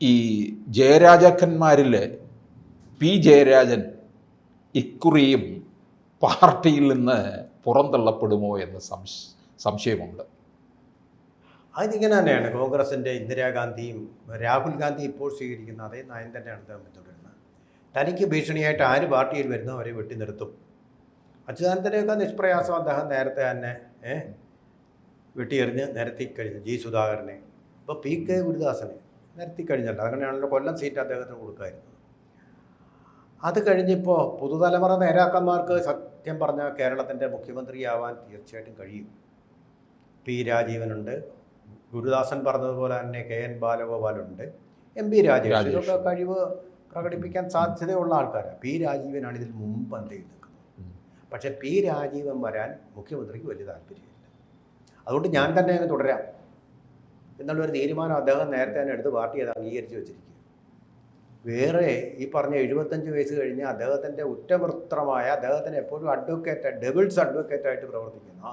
ഈ ജയരാജാക്കന്മാരിൽ പി ജയരാജൻ ഇക്കുറിയും പാർട്ടിയിൽ നിന്ന് പുറന്തള്ളപ്പെടുമോ എന്ന് സംശ സംശയമുണ്ട്. അതിങ്ങനെ തന്നെയാണ് കോൺഗ്രസിന്റെ ഇന്ദിരാഗാന്ധിയും രാഹുൽ ഗാന്ധി ഇപ്പോൾ സ്വീകരിക്കുന്ന അതേ നയം തന്നെയാണ് അദ്ദേഹം പിന്തുടരുന്നത്. തനിക്ക് ഭീഷണിയായിട്ട് ആര് പാർട്ടിയിൽ വരുന്നോ അവരെ വെട്ടി നിർത്തും. അച്യുതാനന്ദനെയൊക്കെ നിഷ്പ്രയാസം അദ്ദേഹം നേരത്തെ തന്നെ വെട്ടിയെറിഞ്ഞ് നിരത്തി കഴിഞ്ഞു. ജി സുധാകരനെ. ഇപ്പോൾ പി കെ ഗുരുദാസനെ. നിരത്തി കഴിഞ്ഞല്ലോ അങ്ങനെയാണല്ലോ കൊല്ലം സീറ്റ് അദ്ദേഹത്തിന് കൊടുക്കായിരുന്നത് അത് കഴിഞ്ഞിപ്പോൾ പുതുതലമുറ നേതാക്കന്മാർക്ക് സത്യം പറഞ്ഞാൽ കേരളത്തിന്റെ മുഖ്യമന്ത്രിയാവാൻ തീർച്ചയായിട്ടും കഴിയും. പി രാജീവനുണ്ട്. ഗുരുദാസൻ പറഞ്ഞതുപോലെ തന്നെ K N ബാലഗോപാലുണ്ട്. M P Rajesh. ഇതൊക്കെ കഴിവ് പ്രകടിപ്പിക്കാൻ സാധ്യതയുള്ള ആൾക്കാരാണ് പി രാജീവനാണ് ഇതിൽ മുമ്പ് അന്തയിൽ നിൽക്കുന്നത് പക്ഷേ പി രാജീവൻ വരാൻ മുഖ്യമന്ത്രിക്ക് വലിയ താല്പര്യമില്ല. അതുകൊണ്ട് ഞാൻ തന്നെ അങ്ങ് തുടരാം. എന്നുള്ളൊരു തീരുമാനം അദ്ദേഹം നേരത്തെ തന്നെ എടുത്ത് പാർട്ടി അത് അംഗീകരിച്ച് വെച്ചിരിക്കുക വേറെ ഈ പറഞ്ഞ എഴുപത്തഞ്ച് വയസ്സ് കഴിഞ്ഞ് അദ്ദേഹത്തിന്റെ ഉറ്റവൃത്തമായ അദ്ദേഹത്തിന് എപ്പോഴും അഡ്വക്കേറ്റ് ഡബിൾസ് അഡ്വക്കേറ്റായിട്ട് പ്രവർത്തിക്കുന്ന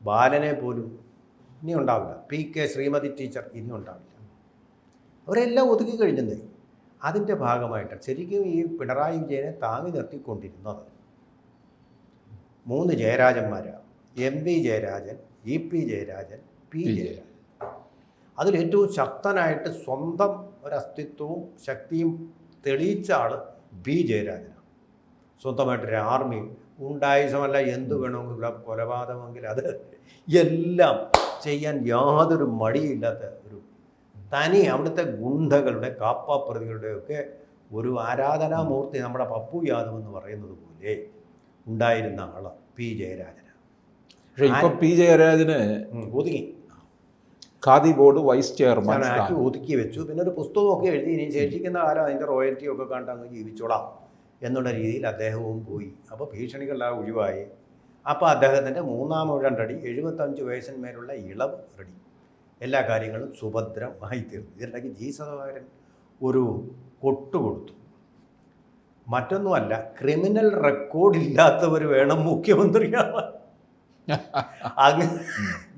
ബാലനെ പോലും ഇനി ഉണ്ടാവില്ല. പി കെ ശ്രീമതി ടീച്ചർ ഇനി ഉണ്ടാവില്ല. അവരെല്ലാം ഒതുക്കി കഴിഞ്ഞത് അതിന്റെ ഭാഗമായിട്ട് ശരിക്കും ഈ പിണറായി വിജയനെ താങ്ങി നിർത്തിക്കൊണ്ടിരുന്നത് മൂന്ന് ജയരാജന്മാരാണ് M P Jayarajan E P Jayarajan P P. Jayarajan. അതിലേറ്റവും ശക്തനായിട്ട് സ്വന്തം ഒരു അസ്തിത്വവും ശക്തിയും തെളിയിച്ച ആൾ ബി ജയരാജനാണ്. സ്വന്തമായിട്ടൊരു ആർമി ഉണ്ടായുസമല്ല എന്ത് വേണമെങ്കിൽ കൊലപാതകമെങ്കിൽ അത് എല്ലാം ചെയ്യാൻ യാതൊരു മടിയില്ലാത്ത ഒരു തനി അവിടുത്തെ ഗുണ്ടകളുടെ കാപ്പാപ്രതികളുടെ പ്രതികളുടെയൊക്കെ ഒരു ആരാധനാമൂർത്തി നമ്മുടെ പപ്പു യാദവ് എന്ന് പറയുന്നത് പോലെ ഉണ്ടായിരുന്ന ആൾ പി ജയരാജനാണ്. പക്ഷേ ഇപ്പം പി ജയരാജന് ഒതുങ്ങി. Khadi board vice chairman. ഒതുക്കി വെച്ചു. പിന്നെ ഒരു പുസ്തകമൊക്കെ എഴുതി ഇനി ശേഷിക്കുന്ന കാലം അതിന്റെ റോയൽറ്റി ഒക്കെ കണ്ട് അങ്ങ് ജീവിച്ചോളാം എന്നുള്ള രീതിയിൽ അദ്ദേഹവും പോയി. അപ്പോൾ ഭീഷണികളെല്ലാം ഒഴിവായി. അപ്പോൾ അദ്ദേഹത്തിന്റെ മൂന്നാം ഊഴം റെഡി എഴുപത്തഞ്ച് വയസ്സിന്മേലുള്ള ഇളവ് റെഡി എല്ലാ കാര്യങ്ങളും സുഭദ്രമായി തീർന്നു. ഇതിനിടയ്ക്ക് ജി സദാകരൻ ഒരു കൊട്ടുകൊടുത്തു മറ്റൊന്നുമല്ല ക്രിമിനൽ റെക്കോർഡില്ലാത്തവർ വേണം മുഖ്യമന്ത്രിയാവാൻ. അങ്ങ്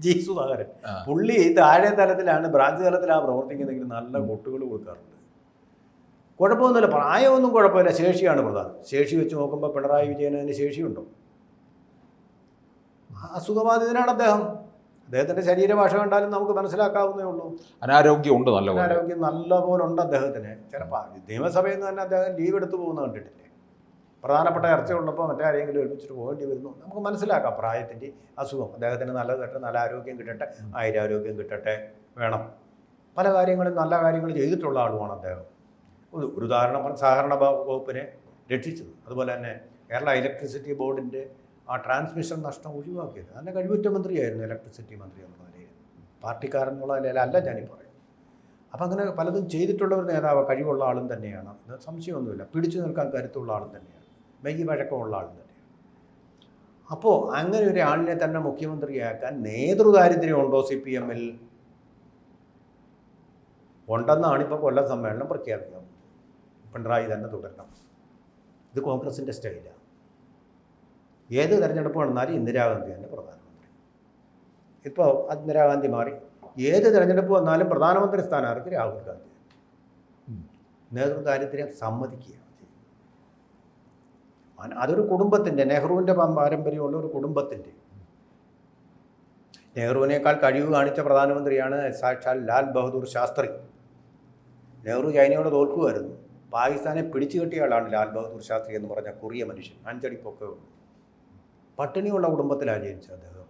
ജി സുധാകരൻ. പുള്ളി താഴെ തലത്തിലാണ് ബ്രാഞ്ച് തലത്തിലാണ് പ്രവർത്തിക്കുന്നതെങ്കിൽ നല്ല കൊട്ടുകൾ കൊടുക്കാറുണ്ട്. കുഴപ്പമൊന്നുമില്ല പ്രായമൊന്നും കുഴപ്പമില്ല. ശേഷിയാണ് പ്രധാനം. ശേഷി വെച്ച് നോക്കുമ്പോൾ പിണറായി വിജയന് അതിന് ശേഷിയുണ്ടോ? അസുഖബാധിതനാണ് അദ്ദേഹം. അദ്ദേഹത്തിന്റെ ശരീരഭാഷ കണ്ടാലും നമുക്ക് മനസ്സിലാക്കാവുന്നേ ഉള്ളൂ. അനാരോഗ്യം ഉണ്ട് അനാരോഗ്യം ആരോഗ്യം നല്ലപോലെ ഉണ്ട് അദ്ദേഹത്തിന് ചിലപ്പോൾ നിയമസഭയിൽ നിന്ന് തന്നെ അദ്ദേഹം ലീവ് എടുത്തു പോകുന്ന കണ്ടിട്ടില്ലേ? പ്രധാനപ്പെട്ട ചർച്ച ഉള്ളപ്പോൾ മറ്റാരെങ്കിലും ഏൽപ്പിച്ചിട്ട് പോകേണ്ടി വരുന്നു. നമുക്ക് മനസ്സിലാക്കാം പ്രായത്തിന്റെ അസുഖം. അദ്ദേഹത്തിന് നല്ലത് കിട്ടട്ടെ നല്ല ആരോഗ്യം കിട്ടട്ടെ ആയിരാരോഗ്യം കിട്ടട്ടെ വേണം. പല കാര്യങ്ങളും നല്ല കാര്യങ്ങൾ ചെയ്തിട്ടുള്ള ആളുമാണ് അദ്ദേഹം. ഒരു ഉദാഹരണം സഹകരണ വകുപ്പിനെ രക്ഷിച്ചത്. അതുപോലെ തന്നെ കേരള ഇലക്ട്രിസിറ്റി ബോർഡിന്റെ ആ ട്രാൻസ്മിഷൻ നഷ്ടം ഒഴിവാക്കിയത്. അതിന്റെ കഴിവുറ്റ മന്ത്രിയായിരുന്നു ഇലക്ട്രിസിറ്റി മന്ത്രി എന്നുള്ള നിലയിൽ. പാർട്ടിക്കാരൻ എന്നുള്ള നിലയിലല്ല ഞാനീ പറയുന്നത്. അപ്പം അങ്ങനെ പലതും ചെയ്തിട്ടുള്ള ഒരു നേതാവ് കഴിവുള്ള ആളും തന്നെയാണ്. സംശയമൊന്നുമില്ല. പിടിച്ചു നിൽക്കാൻ കരുത്തുള്ള ആളും തന്നെയാണ്. മെയ്യ് വഴക്കമുള്ള ആൾ തന്നെയാണ്. അപ്പോൾ അങ്ങനെ ഒരാളിനെ തന്നെ മുഖ്യമന്ത്രിയാക്കാൻ നേതൃദാരിദ്ര്യം ഉണ്ടോ സി പി എമ്മിൽ? ഉണ്ടെന്നാണ് ഇപ്പോൾ കൊല്ലം സമ്മേളനം പ്രഖ്യാപിക്കുന്നത്. പിണറായി തന്നെ തുടരണം. ഇത് കോൺഗ്രസിന്റെ സ്റ്റൈലാണ് ഏത് തെരഞ്ഞെടുപ്പ് വന്നാലും ഇന്ദിരാഗാന്ധി തന്നെ പ്രധാനമന്ത്രി. ഇപ്പോൾ ഇന്ദിരാഗാന്ധി മാറി. ഏത് തെരഞ്ഞെടുപ്പ് വന്നാലും പ്രധാനമന്ത്രി സ്ഥാനാർത്ഥി രാഹുൽ ഗാന്ധി. നേതൃദാരിദ്ര്യം അന- അതൊരു കുടുംബത്തിന്റെ നെഹ്റുവിന്റെ പാരമ്പര്യമുള്ള ഒരു കുടുംബത്തിന്റെ. നെഹ്റുവിനേക്കാൾ കഴിവ് കാണിച്ച പ്രധാനമന്ത്രിയാണ് സാക്ഷാൽ ലാൽ ബഹദൂർ ശാസ്ത്രി. നെഹ്റു ചൈനയോട് തോൽക്കുമായിരുന്നു പാകിസ്ഥാനെ പിടിച്ചു കെട്ടിയ ആളാണ് ലാൽ ബഹദൂർ ശാസ്ത്രി എന്ന് പറഞ്ഞ കുറിയ മനുഷ്യൻ. അഞ്ചടി ഉള്ളൂ. പട്ടിണിയുള്ള കുടുംബത്തിലാണ് ജനിച്ചത് അദ്ദേഹം.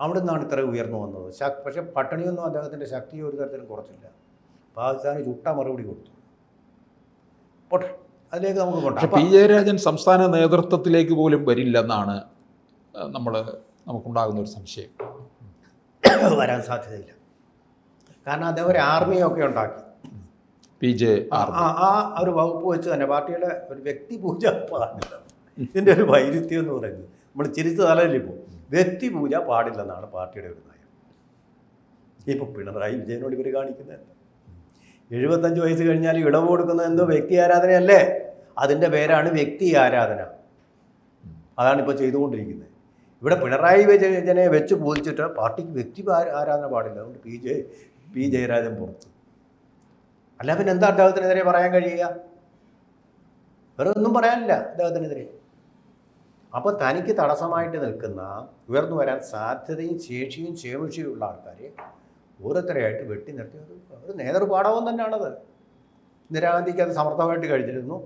അവിടെ നിന്നാണ് ഇത്ര ഉയർന്നു വന്നത്. പക്ഷേ പട്ടിണിയൊന്നും അദ്ദേഹത്തിന്റെ ശക്തിയെ ഒരു തരത്തിലും കുറച്ചില്ല. പാകിസ്ഥാന് ചുട്ട മറുപടി കൊടുത്തു. അതിലേക്ക് നമുക്ക് പോട്ടെ. പി ജയരാജൻ സംസ്ഥാന നേതൃത്വത്തിലേക്ക് പോലും വരില്ലെന്നാണ് നമ്മൾ നമുക്കുണ്ടാകുന്ന ഒരു സംശയം. വരാൻ സാധ്യതയില്ല. കാരണം അദ്ദേഹം ഒരു ആർമിയൊക്കെ ഉണ്ടാക്കി. പി ജെ ആ ആ- ഒരു വകുപ്പ് വെച്ച് തന്നെ പാർട്ടിയുടെ ഒരു വ്യക്തി പൂജ പാടില്ല. ഇതിന്റെ ഒരു വൈരുദ്ധ്യം എന്ന് പറയുന്നത് നമ്മൾ ചിരിച്ചു തലയിൽ പോകും വ്യക്തി പൂജ പാടില്ലെന്നാണ് പാർട്ടിയുടെ ഒരു നയം. ഇപ്പോൾ പിണറായി വിജയനോട് ഇവർ കാണിക്കുന്നത്. എഴുപത്തഞ്ച് വയസ്സ് കഴിഞ്ഞാൽ ഇളവ് കൊടുക്കുന്നത് എന്തോ വ്യക്തി ആരാധനയല്ലേ? അതിന്റെ പേരാണ് വ്യക്തി ആരാധന. അതാണ് ഇപ്പോൾ ചെയ്തുകൊണ്ടിരിക്കുന്നത്. ഇവിടെ പിണറായി വിജയനെ വെച്ച് പൂജിച്ചിട്ട് പാർട്ടിക്ക് വ്യക്തി ആരാധന പാടില്ല. അതുകൊണ്ട് പി ജെ പി ജയരാജൻ പുറത്ത്. അല്ല പിന്നെ എന്താ അദ്ദേഹത്തിനെതിരെ പറയാൻ കഴിയുക? വേറെ ഒന്നും പറയാനില്ല അദ്ദേഹത്തിനെതിരെ. അപ്പോൾ തനിക്ക് തടസ്സമായിട്ട് നിൽക്കുന്ന ഉയർന്നു വരാൻ സാധ്യതയും ശേഷിയും ചേമിഷിയും ഉള്ള ആൾക്കാരെ ഓരോരുത്തരെയായിട്ട് വെട്ടി നിർത്തി. അത് ഒരു നേതൃപാഠവും തന്നെയാണത്. ഇന്ദിരാഗാന്ധിക്ക് അത് സമർത്ഥമായിട്ട് കഴിഞ്ഞിരുന്നു.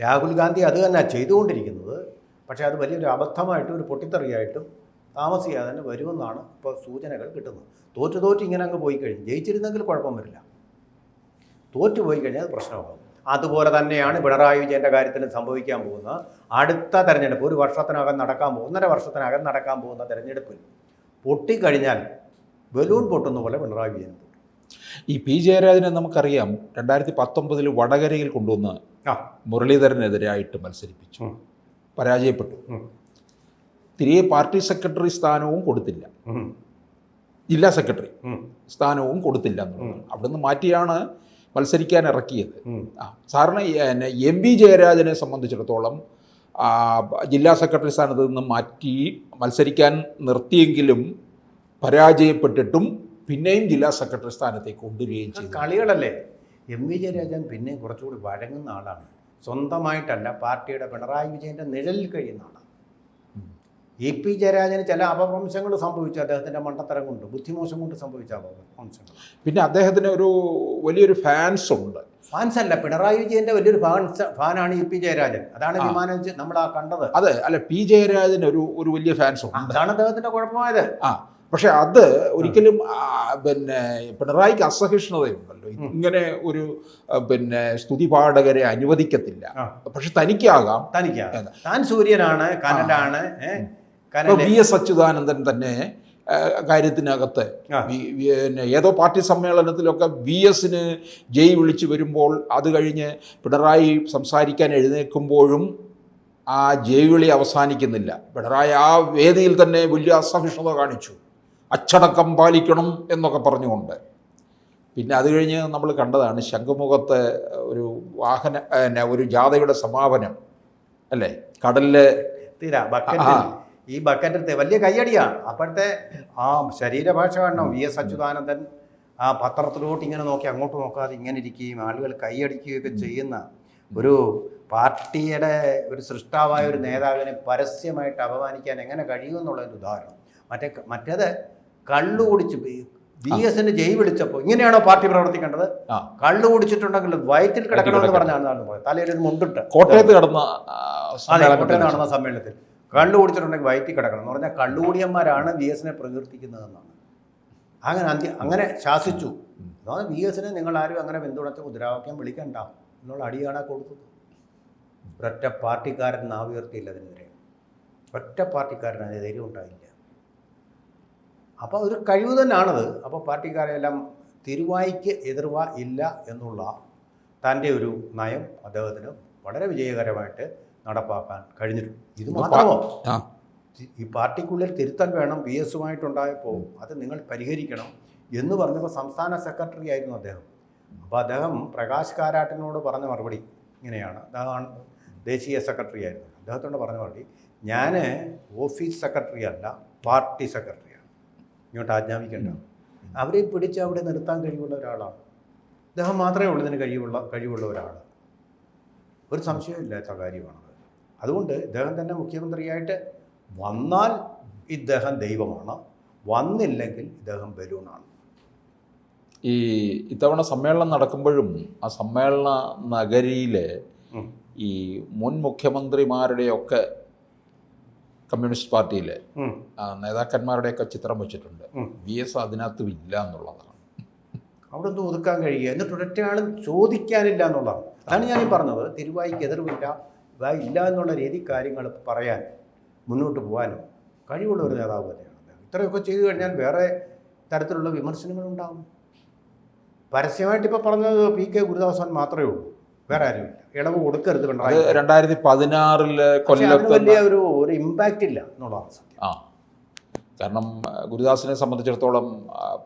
രാഹുൽ ഗാന്ധി അത് തന്നെ ചെയ്തുകൊണ്ടിരിക്കുന്നത്. പക്ഷേ അത് വലിയൊരു അബദ്ധമായിട്ടും ഒരു പൊട്ടിത്തെറിയായിട്ടും താമസിയാതെ തന്നെ വരുമെന്നാണ് ഇപ്പോൾ സൂചനകൾ കിട്ടുന്നത്. തോറ്റു തോറ്റ് ഇങ്ങനെ അങ്ങ് പോയി കഴിഞ്ഞു. ജയിച്ചിരുന്നെങ്കിൽ കുഴപ്പം വരില്ല. തോറ്റു പോയി കഴിഞ്ഞാൽ അത് പ്രശ്നമാകും. അതുപോലെ തന്നെയാണ് പിണറായി വിജയന്റെ കാര്യത്തിൽ സംഭവിക്കാൻ പോകുന്ന അടുത്ത തെരഞ്ഞെടുപ്പ് ഒരു വർഷത്തിനകം നടക്കാൻ പോകുന്ന ഒന്നര വർഷത്തിനകം നടക്കാൻ പോകുന്ന തെരഞ്ഞെടുപ്പിൽ പൊട്ടിക്കഴിഞ്ഞാൽ ബലൂൺ പൊട്ടുന്ന പോലെ പിണറായി പൊട്ടും. ഈ പി ജയരാജനെ നമുക്കറിയാം രണ്ടായിരത്തി പത്തൊമ്പതിൽ വടകരയിൽ കൊണ്ടുവന്ന് ആ. മുരളീധരനെതിരായിട്ട് മത്സരിപ്പിച്ചു. പരാജയപ്പെട്ടു. തിരികെ പാർട്ടി സെക്രട്ടറി സ്ഥാനവും കൊടുത്തില്ല. ജില്ലാ സെക്രട്ടറി സ്ഥാനവും കൊടുത്തില്ല എന്നുള്ളതാണ്. അവിടുന്ന് മാറ്റിയാണ് മത്സരിക്കാൻ ഇറക്കിയത്. ആ സാറിന് എം വി ജയരാജനെ സംബന്ധിച്ചിടത്തോളം ജില്ലാ സെക്രട്ടറി സ്ഥാനത്ത് നിന്ന് മാറ്റി മത്സരിക്കാൻ നിർത്തിയെങ്കിലും പരാജയപ്പെട്ടിട്ടും പിന്നെയും ജില്ലാ സെക്രട്ടറി സ്ഥാനത്തേക്ക് കൊണ്ടുവരികയും ചെയ്തു കളികളല്ലേ? എം വി ജയരാജൻ പിന്നെ കുറച്ചുകൂടി വഴങ്ങുന്ന ആളാണ്. സ്വന്തമായിട്ടല്ല പാർട്ടിയുടെ പിണറായി വിജയന്റെ നിഴലിൽ കഴിയുന്ന ആളാണ്. എ പി ജയരാജന് ചില അപഭ്രംശങ്ങൾ സംഭവിച്ചു. അദ്ദേഹത്തിന്റെ മണ്ടത്തരം കൊണ്ട് ബുദ്ധിമോശം കൊണ്ട് സംഭവിച്ച അപഭ്രംശങ്ങൾ. പിന്നെ അദ്ദേഹത്തിന് ഒരു വലിയൊരു ഫാൻസ് ഉണ്ട്. ഫാൻസ് അല്ല പിണറായി വിജയന്റെ വലിയൊരു ഫാൻസ് ഫാനാണ് ഇ പി ജയരാജൻ. അതാണ് വിമാനം നമ്മൾ ആ കണ്ടത്. അതെ അല്ല പി ജയരാജൻ ഒരു ഒരു വലിയ ഫാൻസ് ഉണ്ട്. അതാണ് അദ്ദേഹത്തിന്റെ കുഴപ്പമായത്. ആ. പക്ഷെ അത് ഒരിക്കലും പിന്നെ പിണറായിക്ക് അസഹിഷ്ണുതയുണ്ടല്ലോ. ഇങ്ങനെ ഒരു പിന്നെ സ്തുതി പാഠകരെ അനുവദിക്കത്തില്ല. പക്ഷെ തനിക്കാകാം. തനിക്കാകാം. താൻ സൂര്യനാണ് കനലാണ് വി എസ് അച്യുതാനന്ദൻ തന്നെ കാര്യത്തിനകത്ത് പിന്നെ ഏതോ പാർട്ടി സമ്മേളനത്തിലൊക്കെ വി എസിന് ജയ് വിളിച്ചു വരുമ്പോൾ അത് കഴിഞ്ഞ് പിണറായി സംസാരിക്കാൻ എഴുന്നേൽക്കുമ്പോഴും ആ ജയ് വിളി അവസാനിക്കുന്നില്ല. പിണറായി ആ വേദിയിൽ തന്നെ വലിയ അസഹിഷ്ണുത കാണിച്ചു. അച്ചടക്കം പാലിക്കണം എന്നൊക്കെ പറഞ്ഞുകൊണ്ട്. പിന്നെ അത് കഴിഞ്ഞ് നമ്മൾ കണ്ടതാണ് ശംഖുമുഖത്ത് ഒരു വാഹന ഒരു ജാഥയുടെ സമാപനം അല്ലേ? കടലിലെ തീരാ ഈ ബക്കറ്റിൽ വലിയ കയ്യടിയാണ് അപ്പോഴത്തെ ആ ശരീരഭാഷ കാണണം. വി എസ് അച്യുതാനന്ദൻ ആ പത്രത്തിലോട്ട് ഇങ്ങനെ നോക്കി അങ്ങോട്ട് നോക്കാതെ ഇങ്ങനെ ഇരിക്കുകയും ആളുകൾ കൈയടിക്കുകയൊക്കെ ചെയ്യുന്ന ഒരു പാർട്ടിയുടെ ഒരു സൃഷ്ടാവായ ഒരു നേതാവിനെ പരസ്യമായിട്ട് അപമാനിക്കാൻ എങ്ങനെ കഴിയുമെന്നുള്ളൊരു ഉദാഹരണം. മറ്റേ മറ്റേത് കള്ളു കുടിച്ച് വി എസിന് ജയ് വിളിച്ചപ്പോൾ ഇങ്ങനെയാണോ പാർട്ടി പ്രവർത്തിക്കേണ്ടത്? കള്ളു കുടിച്ചിട്ടുണ്ടെങ്കിൽ വയറ്റിൽ കിടക്കണമെന്ന് കിടക്കണം. പറഞ്ഞാണ് തലയിൽ മുണ്ടിട്ട് കോട്ടയത്ത് കടന്ന കോട്ടയത്ത് അതെ നടന്ന സമ്മേളനത്തിൽ. കള്ളു കുടിച്ചിട്ടുണ്ടെങ്കിൽ വയറ്റിൽ കിടക്കണം എന്ന് പറഞ്ഞാൽ കള്ളുകൂടിയന്മാരാണ് വി എസിനെ പ്രകീർത്തിക്കുന്നതെന്നാണ്. അങ്ങനെ അന്ത്യ അങ്ങനെ ശാസിച്ചു. അതാണ് വി എസിനെ നിങ്ങൾ ആരും അങ്ങനെ പിന്തുണച്ച മുദ്രാവാക്യം വിളിക്കണ്ട എന്നുള്ള അടിയാണ് കൊടുത്തത്. ഒരൊറ്റ പാർട്ടിക്കാരൻ നാവുയർത്തിയില്ല അതിനെതിരെ. ഒറ്റ പാർട്ടിക്കാരൻ അതിന് ധൈര്യം ഉണ്ടായില്ല. അപ്പോൾ അതൊരു കഴിവ് തന്നെയാണത്. അപ്പോൾ പാർട്ടിക്കാരെല്ലാം തിരുവായിക്ക് എതിർവ ഇല്ല എന്നുള്ള തന്റെ ഒരു നയം അദ്ദേഹത്തിന് വളരെ വിജയകരമായിട്ട് നടപ്പാക്കാൻ കഴിഞ്ഞിട്ടുണ്ട്. ഇത് മാത്രമോ? ഈ പാർട്ടിക്കുള്ളിൽ തിരുത്തൽ വേണം വി എസുമായിട്ടുണ്ടായപ്പോൾ അത് നിങ്ങൾ പരിഹരിക്കണം എന്ന് പറഞ്ഞപ്പോൾ സംസ്ഥാന സെക്രട്ടറി ആയിരുന്നു അദ്ദേഹം. അപ്പോൾ അദ്ദേഹം പ്രകാശ് കാരാട്ടിനോട് പറഞ്ഞ മറുപടി ഇങ്ങനെയാണ്. അദ്ദേഹമാണ് ദേശീയ സെക്രട്ടറി ആയിരുന്നു. അദ്ദേഹത്തോട് പറഞ്ഞ മറുപടി ഞാൻ ഓഫീസ് സെക്രട്ടറി അല്ല പാർട്ടി സെക്രട്ടറിയാണ് ഇങ്ങോട്ട് ആജ്ഞാപിക്കേണ്ട. അവരെ പിടിച്ച് അവിടെ നിർത്താൻ കഴിവുള്ള ഒരാളാണ്. അദ്ദേഹം മാത്രമേ ഉള്ളൂ ഇതിന് കഴിവുള്ള കഴിവുള്ള ഒരാൾ ഒരു സംശയമില്ലാത്ത കാര്യമാണത് അതുകൊണ്ട് ഇദ്ദേഹം തന്നെ മുഖ്യമന്ത്രിയായിട്ട് വന്നാൽ ഇദ്ദേഹം ദൈവമാണ്. വന്നില്ലെങ്കിൽ ഇദ്ദേഹം ബലൂണാണ്. ഈ ഇത്തവണ സമ്മേളനം നടക്കുമ്പോഴും ആ സമ്മേളന നഗരിയിലെ ഈ മുൻ മുഖ്യമന്ത്രിമാരുടെയൊക്കെ കമ്മ്യൂണിസ്റ്റ് പാർട്ടിയിലെ നേതാക്കന്മാരുടെയൊക്കെ ചിത്രം വെച്ചിട്ടുണ്ട്. വി എസ് അതിനകത്തും ഇല്ല എന്നുള്ളതാണ്. അവിടെ ഒന്നും ഒതുക്കാൻ കഴിയുക. എന്നിട്ട് ഒരൊറ്റയാളും ചോദിക്കാനില്ല എന്നുള്ളതാണ്. അതാണ് ഞാൻ പറഞ്ഞത്. തിരുവായിക്ക് എതിർവില്ല ഇതാ ഇല്ല എന്നുള്ള രീതി കാര്യങ്ങൾ പറയാൻ മുന്നോട്ട് പോകാനും കഴിവുള്ള ഒരു നേതാവ് തന്നെയാണ്. ഇത്രയൊക്കെ ചെയ്തു കഴിഞ്ഞാൽ വേറെ തരത്തിലുള്ള വിമർശനങ്ങളുണ്ടാകും പരസ്യമായിട്ട് ഇപ്പോൾ പറഞ്ഞത് പി കെ ഗുരുദാസൻ മാത്രമേ ഉള്ളൂ. വേറെ ആരുമില്ല. ഇളവ് കൊടുക്കരുത് പിണറായി രണ്ടായിരത്തി പതിനാറിൽ കൊല്ലം കൊല്ലത്ത് വലിയ ഒരു ഒരു ഇമ്പാക്റ്റ് ഇല്ല എന്നുള്ളതാണ് സത്യം ആ. കാരണം ഗുരുദാസിനെ സംബന്ധിച്ചിടത്തോളം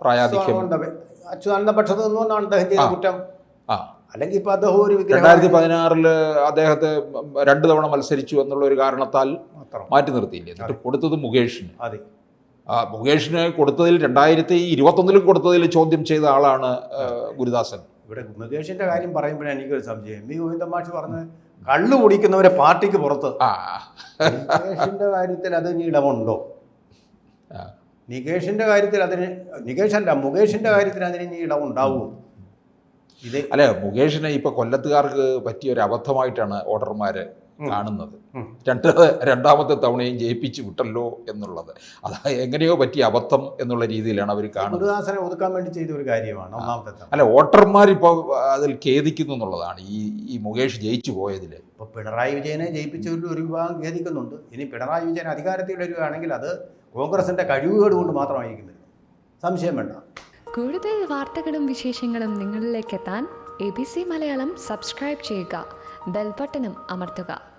പ്രായാധിക്യം. അച്യുതാനന്ദ പക്ഷത്ത് നിന്നുകൊണ്ടാണ് അദ്ദേഹം ചെയ്ത. കുറ്റം. ആ. അല്ലെങ്കിൽ ഇപ്പൊ അദ്ദേഹം ഒരു രണ്ടായിരത്തി പതിനാറിൽ അദ്ദേഹത്തെ രണ്ടു തവണ മത്സരിച്ചു എന്നുള്ള ഒരു കാരണത്താൽ മാറ്റി നിർത്തിയില്ല? എന്നിട്ട് കൊടുത്തത് മുകേഷിന്. അതെ. ആ മുകേഷിന് കൊടുത്തതിൽ രണ്ടായിരത്തി ഇരുപത്തൊന്നിലും കൊടുത്തതിൽ ചോദ്യം ചെയ്ത ആളാണ് ഗുരുദാസൻ. ഇവിടെ മുകേഷിന്റെ കാര്യം പറയുമ്പോഴാണ് എനിക്കൊരു സംശയം. എം വി ഗോവിന്ദൻ മാഷ് പറഞ്ഞത് കള്ളു കുടിക്കുന്നവരെ പാർട്ടിക്ക് പുറത്ത്. നികേഷിന്റെ കാര്യത്തിൽ അതിന് ഇടമുണ്ടോ. നികേഷിന്റെ കാര്യത്തിൽ അതിന് നികേഷ് അല്ല മുകേഷിന്റെ കാര്യത്തിൽ അതിന് ഇനി ഇടമുണ്ടാവുമോ ഇത് അല്ലെ മുകേഷിനെ ഇപ്പൊ കൊല്ലത്തുകാർക്ക് പറ്റിയ ഒരു അബദ്ധമായിട്ടാണ് വോട്ടർമാര് കാണുന്നത്. രണ്ട് രണ്ടാമത്തെ തവണയും ജയിപ്പിച്ചു വിട്ടല്ലോ എന്നുള്ളത്. അത് എങ്ങനെയോ പറ്റിയ അബദ്ധം എന്നുള്ള രീതിയിലാണ് അവർ കാണുന്നത്. ഒതുക്കാൻ വേണ്ടി ചെയ്ത ഒരു കാര്യമാണ് ഒന്നാമത്തെ അല്ല വോട്ടർമാരിപ്പോൾ അതിൽ ഖേദിക്കുന്നു എന്നുള്ളതാണ്. ഈ ഈ മുകേഷ് ജയിച്ചു പോയതിൽ ഇപ്പോൾ പിണറായി വിജയനെ ജയിപ്പിച്ചവരിൽ ഒരു വിഭാഗം ഖേദിക്കുന്നുണ്ട്. ഇനി പിണറായി വിജയൻ അധികാരത്തിൽ വരികയാണെങ്കിൽ അത് കോൺഗ്രസിന്റെ കഴിവുകേട് കൊണ്ട് മാത്രമായിരിക്കും വരുന്നത് സംശയം വേണ്ട. കൂടുതൽ വാർത്തകളും വിശേഷങ്ങളും നിങ്ങളിലേക്ക് എത്താൻ A B C Malayalam subscribe ചെയ്യുക. ബെൽബട്ടനും അമർത്തുക